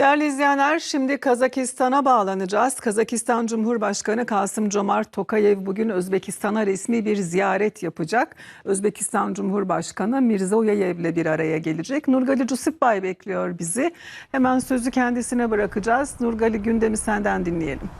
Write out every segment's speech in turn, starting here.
Değerli izleyenler şimdi Kazakistan'a bağlanacağız. Kazakistan Cumhurbaşkanı Kasım Comart Tokayev bugün Özbekistan'a resmi bir ziyaret yapacak. Özbekistan Cumhurbaşkanı Mirzoyev ile bir araya gelecek. Nurgali Cusipbay bekliyor bizi. Hemen sözü kendisine bırakacağız. Nurgali gündemi senden dinleyelim.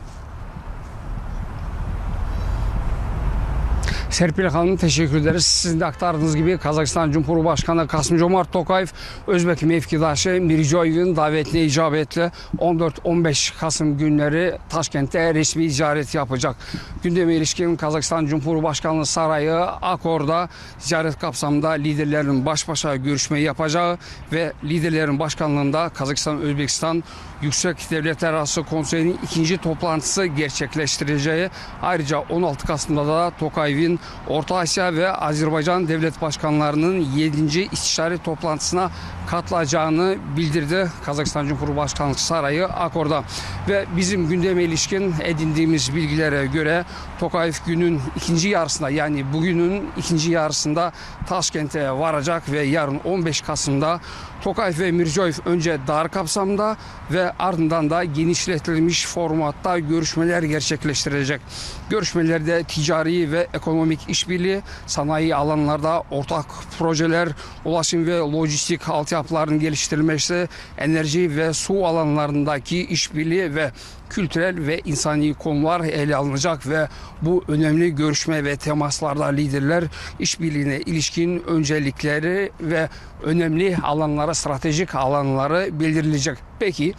Serpil Hanım teşekkür ederiz. Sizin de aktardığınız gibi Kazakistan Cumhurbaşkanı Kasım Comart Tokayev Özbek mevkidaşı Mirjoyev'in davetine icabetle 14-15 Kasım günleri Taşkent'te resmi ziyaret yapacak. Gündeme ilişkin Kazakistan Cumhurbaşkanlığı Sarayı Akor'da ziyaret kapsamında liderlerin baş başa görüşmeyi yapacağı ve liderlerin başkanlığında Kazakistan-Özbekistan Yüksek Devletler Arası Konseyi'nin ikinci toplantısı gerçekleştireceği ayrıca 16 Kasım'da da Tokayev'in Orta Asya ve Azerbaycan devlet başkanlarının 7. istişare toplantısına katılacağını bildirdi Kazakistan Cumhurbaşkanlığı Sarayı Akor'da. Ve bizim gündeme ilişkin edindiğimiz bilgilere göre Tokayev günün ikinci yarısında yani bugünün ikinci yarısında Taşkent'e varacak ve yarın 15 Kasım'da Tokayev ve Mirzoyev önce dar kapsamda ve ardından da genişletilmiş formatta görüşmeler gerçekleştirecek. Görüşmelerde ticari ve ekonomik işbirliği, sanayi alanlarda ortak projeler, ulaşım ve lojistik altyapıların geliştirilmesi, enerji ve su alanlarındaki işbirliği ve kültürel ve insani konular ele alınacak ve bu önemli görüşme ve temaslarda liderler işbirliğine ilişkin öncelikleri ve önemli alanlara, stratejik alanları bildirilecek. Peki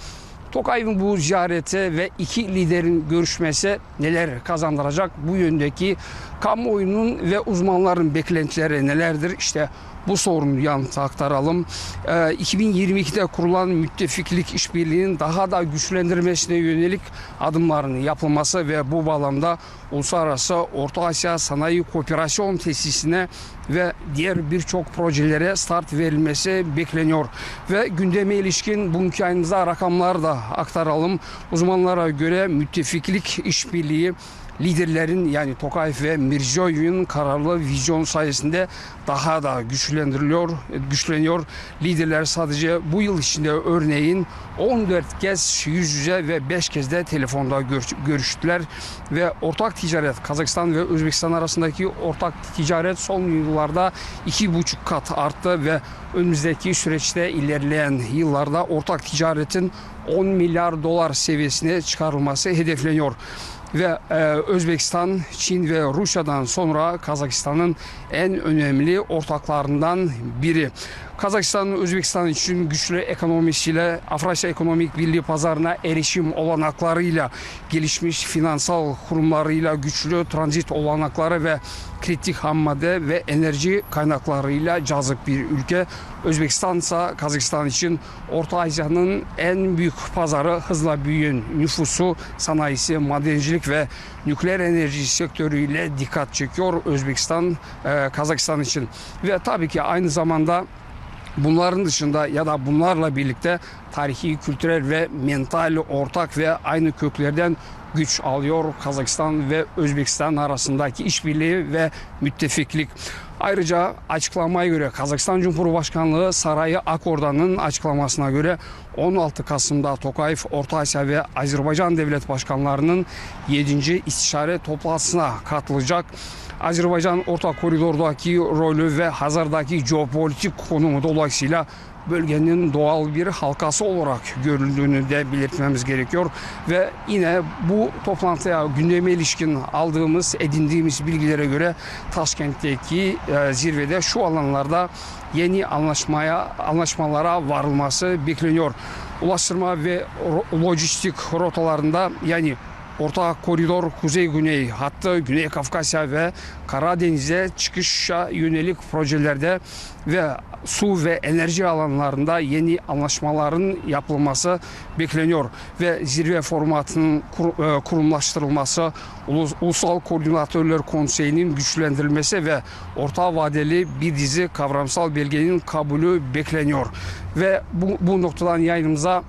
Tokayev'in bu ziyarete ve iki liderin görüşmesi neler kazandıracak? Bu yöndeki kamuoyunun ve uzmanların beklentileri nelerdir? İşte bu sorunun yanıtı aktaralım. Ee, 2022'de kurulan müttefiklik işbirliğinin daha da güçlendirmesine yönelik adımların yapılması ve bu bağlamda Uluslararası Orta Asya Sanayi Kooperasyon Tesisine ve diğer birçok projelere start verilmesi bekleniyor. Ve gündeme ilişkin bugünkü yayınımızda rakamlar da aktaralım. Uzmanlara göre müttefiklik işbirliği liderlerin yani Tokayev ve Mirziyoyev'in kararlı vizyon sayesinde daha da güçlendiriliyor, güçleniyor. Liderler sadece bu yıl içinde örneğin 14 kez yüz yüze ve 5 kez de telefonda görüştüler ve ortak ticaret Kazakistan ve Özbekistan arasındaki ortak ticaret son yıllarda iki buçuk kat arttı ve önümüzdeki süreçte ilerleyen yıllarda ortak ticaretin 10 milyar dolar seviyesine çıkarılması hedefleniyor ve e, Özbekistan, Çin ve Rusya'dan sonra Kazakistan'ın en önemli ortaklarından biri. Kazakistan, Özbekistan için güçlü ekonomisiyle Avrasya Ekonomik Birliği pazarına erişim olanaklarıyla gelişmiş finansal kurumlarıyla güçlü transit olanakları ve kritik ham ve enerji kaynaklarıyla cazip bir ülke. Özbekistan ise Kazakistan için Orta Asya'nın en büyük pazarı hızla büyüyen nüfusu, sanayisi, madencilik ve nükleer enerji sektörüyle dikkat çekiyor Özbekistan, e, Kazakistan için. Ve tabii ki aynı zamanda Bunların dışında ya da bunlarla birlikte tarihi, kültürel ve mental ortak ve aynı köklerden güç alıyor Kazakistan ve Özbekistan arasındaki işbirliği ve müttefiklik. Ayrıca açıklamaya göre Kazakistan Cumhurbaşkanlığı Sarayı Akordan'ın açıklamasına göre 16 Kasım'da Tokayev Orta Asya ve Azerbaycan devlet başkanlarının 7. istişare toplantısına katılacak. Azerbaycan Orta Koridor'daki rolü ve Hazar'daki jeopolitik konumu dolayısıyla bölgenin doğal bir halkası olarak görüldüğünü de belirtmemiz gerekiyor. Ve yine bu toplantıya gündeme ilişkin aldığımız, edindiğimiz bilgilere göre Taşkent'teki e, zirvede şu alanlarda yeni anlaşmaya anlaşmalara varılması bekleniyor. Ulaştırma ve lojistik rotalarında yani Orta koridor kuzey-güney hattı Güney Kafkasya ve Karadeniz'e çıkışa yönelik projelerde ve su ve enerji alanlarında yeni anlaşmaların yapılması bekleniyor ve zirve formatının kur, e, kurumlaştırılması, Ulusal Koordinatörler Konseyi'nin güçlendirilmesi ve orta vadeli bir dizi kavramsal belgenin kabulü bekleniyor. Ve bu, bu noktadan yayınımıza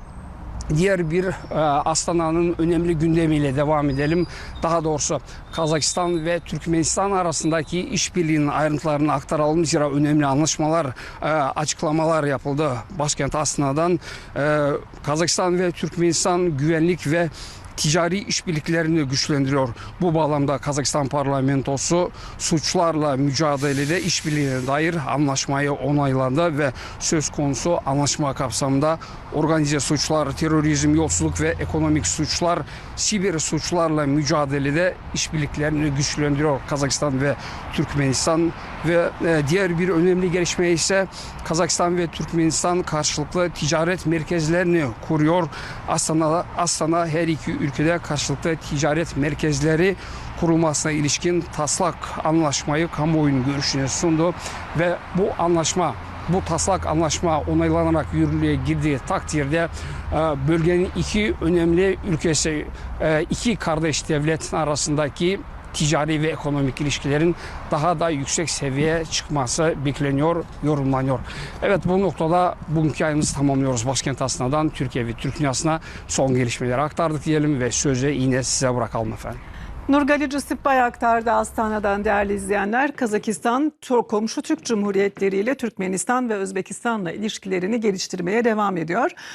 Diğer bir e, Astana'nın önemli gündemiyle devam edelim. Daha doğrusu Kazakistan ve Türkmenistan arasındaki işbirliğinin ayrıntılarını aktaralım. Zira önemli anlaşmalar, e, açıklamalar yapıldı başkent Astana'dan. E, Kazakistan ve Türkmenistan güvenlik ve ticari işbirliklerini güçlendiriyor. Bu bağlamda Kazakistan parlamentosu suçlarla mücadelede işbirliğine dair anlaşmayı onayladı ve söz konusu anlaşma kapsamında organize suçlar, terörizm, yolsuzluk ve ekonomik suçlar, siber suçlarla mücadelede işbirliklerini güçlendiriyor Kazakistan ve Türkmenistan ve e, diğer bir önemli gelişme ise Kazakistan ve Türkmenistan karşılıklı ticaret merkezlerini kuruyor. Astana, Astana her iki ülkede karşılıklı ticaret merkezleri kurulmasına ilişkin taslak anlaşmayı kamuoyunun görüşüne sundu ve bu anlaşma bu taslak anlaşma onaylanarak yürürlüğe girdiği takdirde e, bölgenin iki önemli ülkesi, e, iki kardeş devletin arasındaki ticari ve ekonomik ilişkilerin daha da yüksek seviyeye çıkması bekleniyor, yorumlanıyor. Evet bu noktada bugünkü yayınımızı tamamlıyoruz. Başkent Astana'dan Türkiye ve Türk dünyasına son gelişmeleri aktardık diyelim ve sözü yine size bırakalım efendim. Nurgali Cısıpbay aktardı Astana'dan değerli izleyenler. Kazakistan, komşu Türk Cumhuriyetleri ile Türkmenistan ve Özbekistan'la ilişkilerini geliştirmeye devam ediyor.